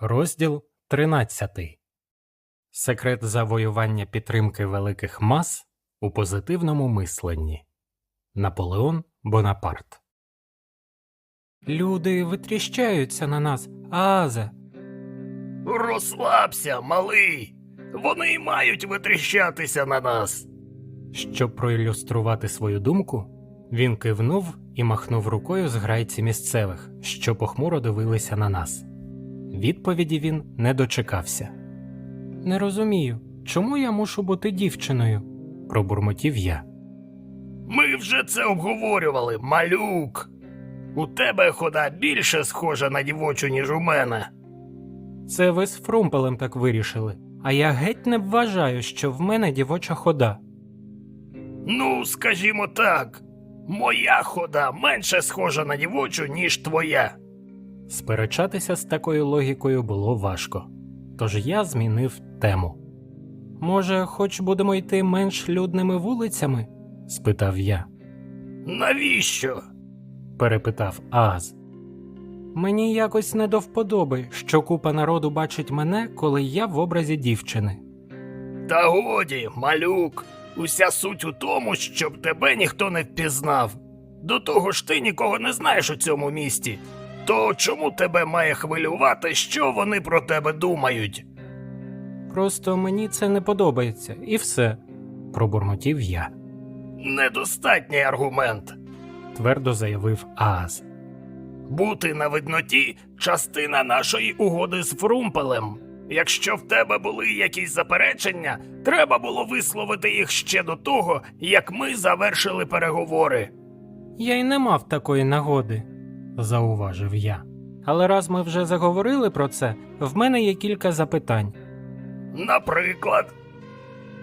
Розділ 13. Секрет завоювання підтримки великих мас у позитивному мисленні. Наполеон Бонапарт. Люди витріщаються на нас, Азе. Розслабся, малий. Вони й мають витріщатися на нас. Щоб проілюструвати свою думку, він кивнув і махнув рукою з грайці місцевих, що похмуро дивилися на нас. Відповіді він не дочекався. Не розумію, чому я мушу бути дівчиною, пробурмотів я. Ми вже це обговорювали, малюк. У тебе хода більше схожа на дівочу, ніж у мене. Це ви з Фрумпелем так вирішили, а я геть не вважаю, що в мене дівоча хода. Ну, скажімо так, моя хода менше схожа на дівочу, ніж твоя. Сперечатися з такою логікою було важко, тож я змінив тему. Може, хоч будемо йти менш людними вулицями? спитав я. Навіщо? перепитав Ааз. Мені якось не до вподоби, що купа народу бачить мене, коли я в образі дівчини. Та годі, малюк, уся суть у тому, щоб тебе ніхто не впізнав. До того ж ти нікого не знаєш у цьому місті. То чому тебе має хвилювати, що вони про тебе думають? Просто мені це не подобається, і все, пробурмотів я, Недостатній аргумент. твердо заявив Ааз. Бути на видноті частина нашої угоди з Фрумпелем. Якщо в тебе були якісь заперечення, треба було висловити їх ще до того, як ми завершили переговори. Я й не мав такої нагоди, зауважив я. Але раз ми вже заговорили про це, в мене є кілька запитань. Наприклад,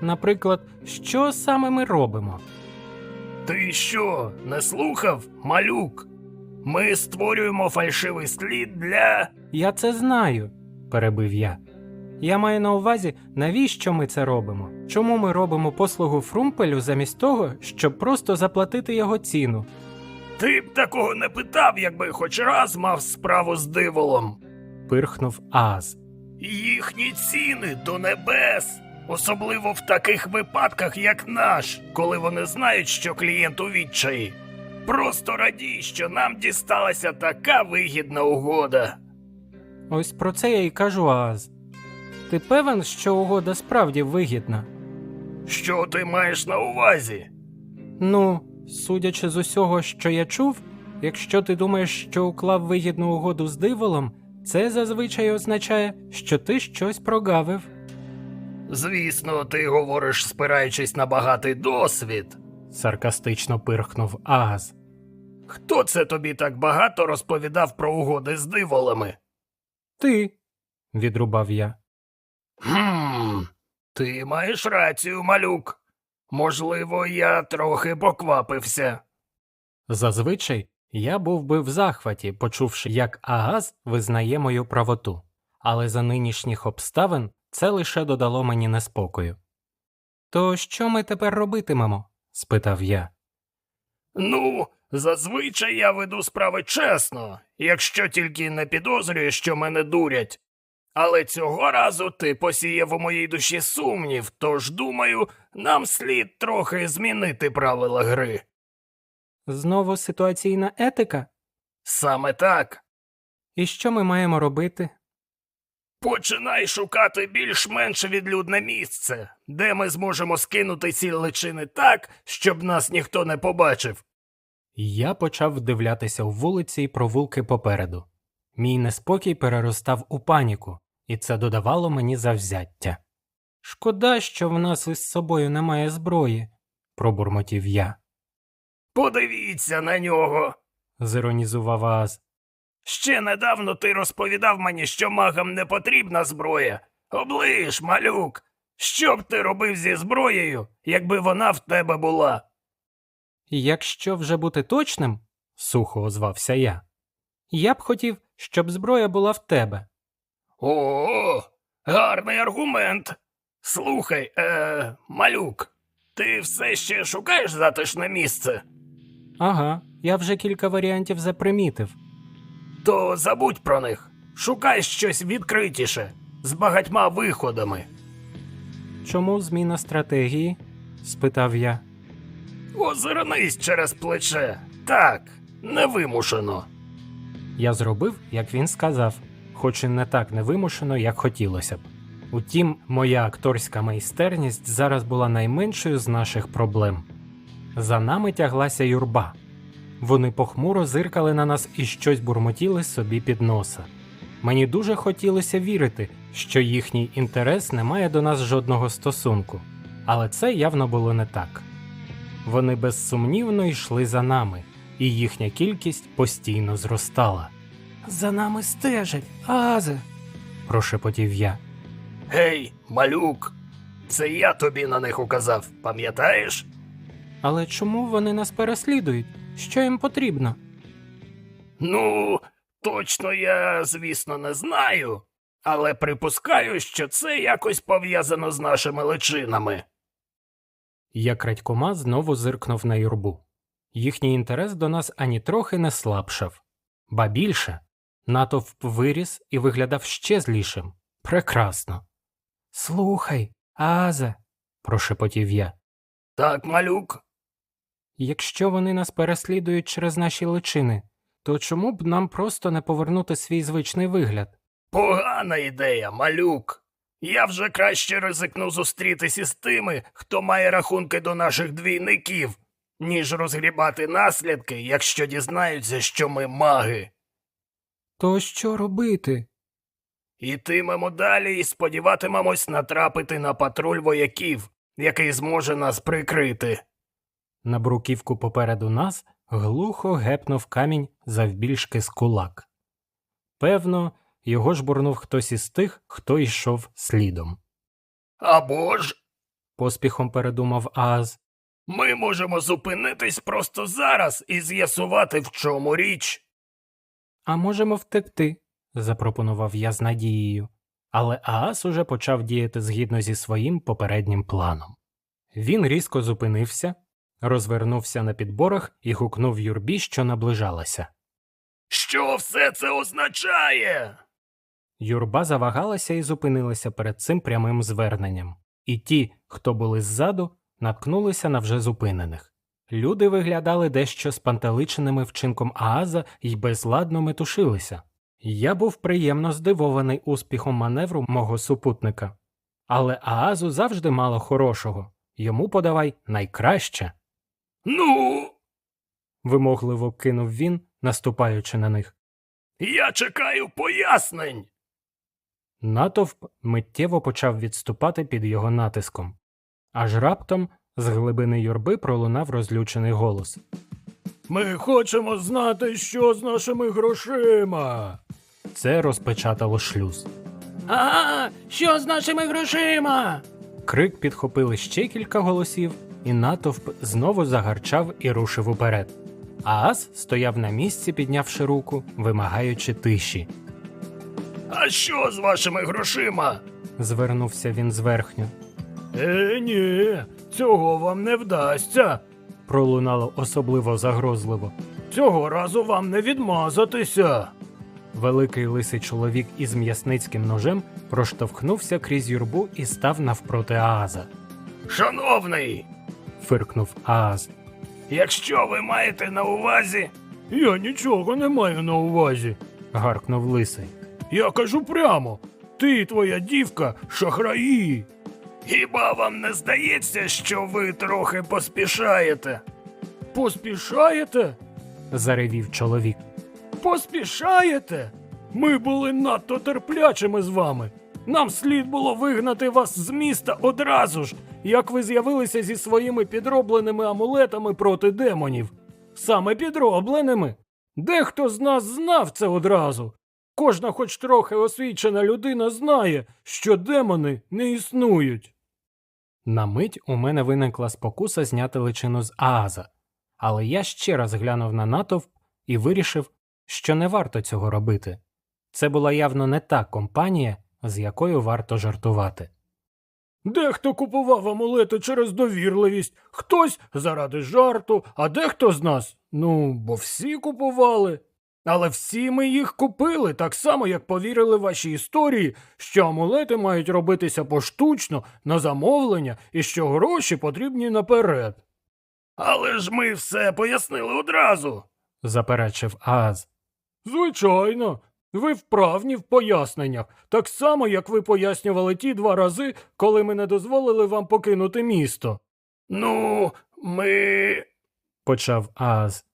Наприклад, що саме ми робимо? ти що, не слухав, малюк? Ми створюємо фальшивий слід для. Я це знаю, перебив я. Я маю на увазі, навіщо ми це робимо? Чому ми робимо послугу Фрумпелю замість того, щоб просто заплатити його ціну? Ти б такого не питав, якби хоч раз мав справу з диволом. пирхнув Ааз. Їхні ціни до небес, особливо в таких випадках, як наш, коли вони знають, що клієнт у відчаї. Просто радій, що нам дісталася така вигідна угода. Ось про це я й кажу Ааз. Ти певен, що угода справді вигідна? Що ти маєш на увазі? Ну, судячи з усього, що я чув, якщо ти думаєш, що уклав вигідну угоду з диволом, це зазвичай означає, що ти щось прогавив. Звісно, ти говориш, спираючись на багатий досвід. саркастично пирхнув Агас. Хто це тобі так багато розповідав про угоди з диволами? Ти, відрубав я. Хм, ти маєш рацію, малюк. Можливо, я трохи поквапився. Зазвичай я був би в захваті, почувши, як Агаз визнає мою правоту, але за нинішніх обставин це лише додало мені неспокою. То що ми тепер робитимемо? спитав я. Ну, зазвичай я веду справи чесно, якщо тільки не підозрюю, що мене дурять. Але цього разу ти посіяв у моїй душі сумнів, тож думаю, нам слід трохи змінити правила гри. Знову ситуаційна етика? Саме так. І що ми маємо робити? Починай шукати більш-менш відлюдне місце, де ми зможемо скинути ці личини так, щоб нас ніхто не побачив. Я почав вдивлятися у вулиці і провулки попереду. Мій неспокій переростав у паніку, і це додавало мені завзяття. Шкода, що в нас із собою немає зброї, пробурмотів я, Подивіться на нього. зіронізував Аз. Ще недавно ти розповідав мені, що магам не потрібна зброя. Оближ, малюк. Що б ти робив зі зброєю, якби вона в тебе була? Якщо вже бути точним, сухо озвався я, я б хотів, щоб зброя була в тебе. О, гарний аргумент. Слухай, е, малюк, ти все ще шукаєш затишне місце? Ага, я вже кілька варіантів запримітив. То забудь про них. Шукай щось відкритіше, з багатьма виходами. Чому зміна стратегії? спитав я. Озирнись через плече. Так, невимушено. Я зробив, як він сказав, хоч і не так невимушено, як хотілося б. Утім, моя акторська майстерність зараз була найменшою з наших проблем. За нами тяглася юрба. Вони похмуро зиркали на нас і щось бурмотіли собі під носа. Мені дуже хотілося вірити, що їхній інтерес не має до нас жодного стосунку, але це явно було не так. Вони безсумнівно йшли за нами, і їхня кількість постійно зростала. За нами стежать, Азе, прошепотів я. Гей, малюк, це я тобі на них указав, пам'ятаєш? Але чому вони нас переслідують? Що їм потрібно? Ну, точно я, звісно, не знаю, але припускаю, що це якось пов'язано з нашими личинами. Я крадькома знову зиркнув на юрбу. Їхній інтерес до нас ані трохи не слабшав. Ба більше, натовп виріс і виглядав ще злішим. Прекрасно. Слухай, Азе, прошепотів я. Так, малюк, Якщо вони нас переслідують через наші личини, то чому б нам просто не повернути свій звичний вигляд? погана ідея, малюк. Я вже краще ризикну зустрітись із тими, хто має рахунки до наших двійників, ніж розгрібати наслідки, якщо дізнаються, що ми маги. То що робити? Ітимемо далі і сподіватимемось натрапити на патруль вояків, який зможе нас прикрити. На бруківку попереду нас глухо гепнув камінь завбільшки з кулак. Певно, його жбурнув хтось із тих, хто йшов слідом. Або ж Поспіхом передумав Ааз. ми можемо зупинитись просто зараз і з'ясувати, в чому річ. А можемо втекти, запропонував я з надією. Але Аас уже почав діяти згідно зі своїм попереднім планом. Він різко зупинився, розвернувся на підборах і гукнув юрбі, що наближалася. Що все це означає? Юрба завагалася і зупинилася перед цим прямим зверненням, і ті, хто були ззаду, наткнулися на вже зупинених. Люди виглядали дещо спантеличеними вчинком Ааза і безладно метушилися. Я був приємно здивований успіхом маневру мого супутника. Але Аазу завжди мало хорошого йому подавай найкраще. Ну, вимогливо кинув він, наступаючи на них. я чекаю пояснень. Натовп миттєво почав відступати під його натиском. Аж раптом з глибини юрби пролунав розлючений голос. Ми хочемо знати, що з нашими грошима. Це розпечатало шлюз. А, що з нашими грошима? Крик підхопили ще кілька голосів, і натовп знову загарчав і рушив уперед. Аас стояв на місці, піднявши руку, вимагаючи тиші. А що з вашими грошима? Звернувся він зверхню. Е, ні, цього вам не вдасться. Пролунало особливо загрозливо. Цього разу вам не відмазатися. Великий лисий чоловік із м'ясницьким ножем проштовхнувся крізь юрбу і став навпроти Ааза. Шановний, Фиркнув Ааз. якщо ви маєте на увазі. Я нічого не маю на увазі. гаркнув лисий. Я кажу прямо, ти і твоя дівка шахраї. Хіба вам не здається, що ви трохи поспішаєте? Поспішаєте? заревів чоловік. Поспішаєте? Ми були надто терплячими з вами. Нам слід було вигнати вас з міста одразу ж, як ви з'явилися зі своїми підробленими амулетами проти демонів. Саме підробленими. Дехто з нас знав це одразу. Кожна, хоч трохи освічена людина, знає, що демони не існують. На мить у мене виникла спокуса зняти личину з Ааза, але я ще раз глянув на натовп і вирішив, що не варто цього робити. Це була явно не та компанія, з якою варто жартувати. Дехто купував амулети через довірливість, хтось заради жарту, а дехто з нас, ну, бо всі купували. Але всі ми їх купили, так само, як повірили вашій історії, що амулети мають робитися поштучно, на замовлення і що гроші потрібні наперед. Але ж ми все пояснили одразу. заперечив Ааз. Звичайно, ви вправні в поясненнях, так само, як ви пояснювали ті два рази, коли ми не дозволили вам покинути місто. Ну, ми. почав Ааз.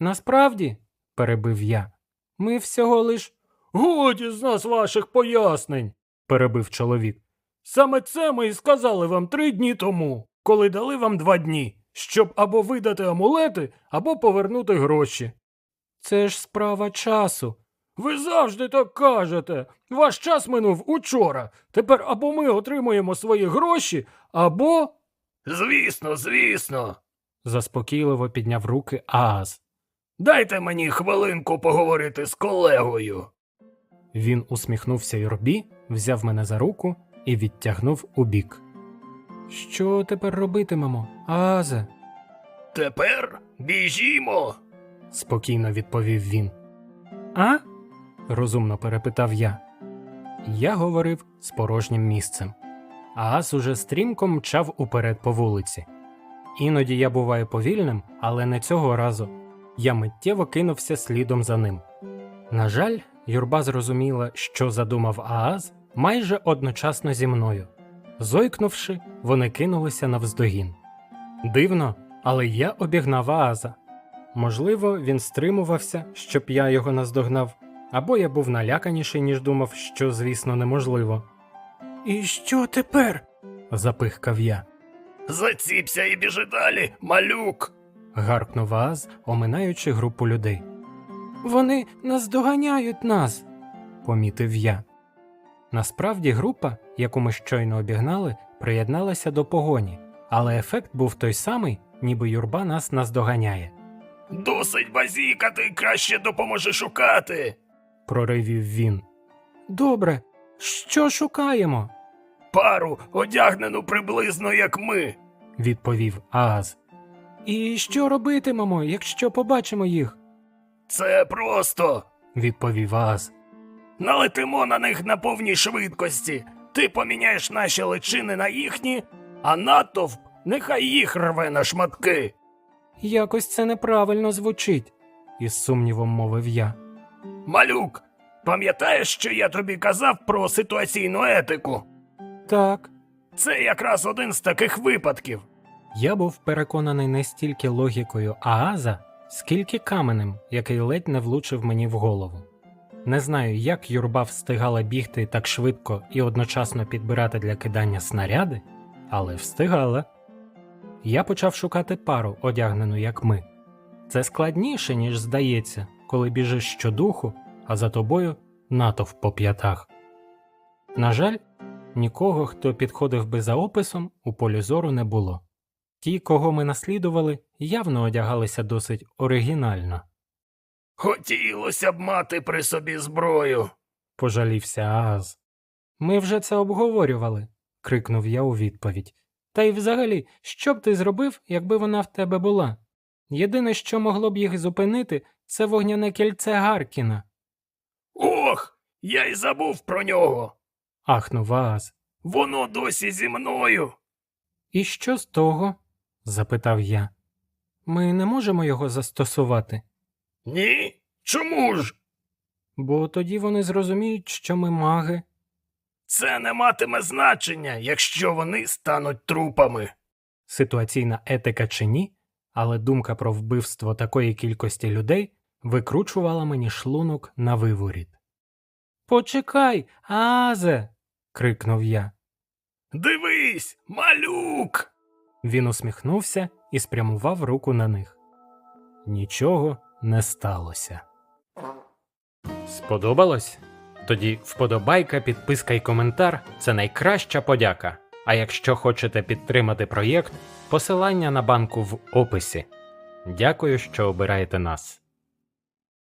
Насправді, перебив я, ми всього лиш. Годі з нас ваших пояснень. перебив чоловік. Саме це ми і сказали вам три дні тому, коли дали вам два дні, щоб або видати амулети, або повернути гроші. Це ж справа часу. Ви завжди так кажете. Ваш час минув учора. Тепер або ми отримуємо свої гроші, або. Звісно, звісно. заспокійливо підняв руки Ааз. Дайте мені хвилинку поговорити з колегою. Він усміхнувся Юрбі, взяв мене за руку і відтягнув убік. Що тепер робитимемо, Аазе? Тепер біжімо. спокійно відповів він. А? розумно перепитав я. Я говорив з порожнім місцем. Ааз уже стрімко мчав уперед по вулиці. Іноді я буваю повільним, але не цього разу. Я миттєво кинувся слідом за ним. На жаль, юрба зрозуміла, що задумав Ааз майже одночасно зі мною. Зойкнувши, вони кинулися навздогін. Дивно, але я обігнав Ааза. Можливо, він стримувався, щоб я його наздогнав, або я був наляканіший, ніж думав, що, звісно, неможливо. І що тепер? Запихкав я. Заціпся і біжи далі, малюк. Гаркнув Ааз, оминаючи групу людей. Вони наздоганяють нас, помітив я. Насправді група, яку ми щойно обігнали, приєдналася до погоні, але ефект був той самий, ніби юрба нас наздоганяє. Досить базікати, краще допоможи шукати. проривів він. Добре, що шукаємо? Пару, одягнену приблизно як ми. відповів Ааз. І що робитимемо, якщо побачимо їх? Це просто. відповів Ааз. Налетимо на них на повній швидкості. Ти поміняєш наші личини на їхні, а натовп нехай їх рве на шматки. Якось це неправильно звучить, із сумнівом мовив я. Малюк, пам'ятаєш, що я тобі казав про ситуаційну етику? Так. Це якраз один з таких випадків. Я був переконаний не стільки логікою Ааза, скільки каменем, який ледь не влучив мені в голову. Не знаю, як юрба встигала бігти так швидко і одночасно підбирати для кидання снаряди, але встигала. Я почав шукати пару, одягнену як ми. Це складніше, ніж здається, коли біжиш щодуху, а за тобою натовп по п'ятах. На жаль, нікого, хто підходив би за описом, у полі зору не було. Ті, кого ми наслідували, явно одягалися досить оригінально, Хотілося б мати при собі зброю. пожалівся Ааз. Ми вже це обговорювали, крикнув я у відповідь. Та й взагалі, що б ти зробив, якби вона в тебе була? Єдине, що могло б їх зупинити, це вогняне кільце Гаркіна, Ох, я й забув про нього. ахнув Ааз. Воно досі зі мною. І що з того? Запитав я. Ми не можемо його застосувати, Ні? Чому ж? бо тоді вони зрозуміють, що ми маги. Це не матиме значення, якщо вони стануть трупами. Ситуаційна етика чи ні, але думка про вбивство такої кількості людей викручувала мені шлунок на виворіт. Почекай, Азе. крикнув я. Дивись, малюк. Він усміхнувся і спрямував руку на них. Нічого не сталося. Сподобалось? Тоді вподобайка, підписка і коментар це найкраща подяка. А якщо хочете підтримати проєкт, посилання на банку в описі. Дякую, що обираєте нас.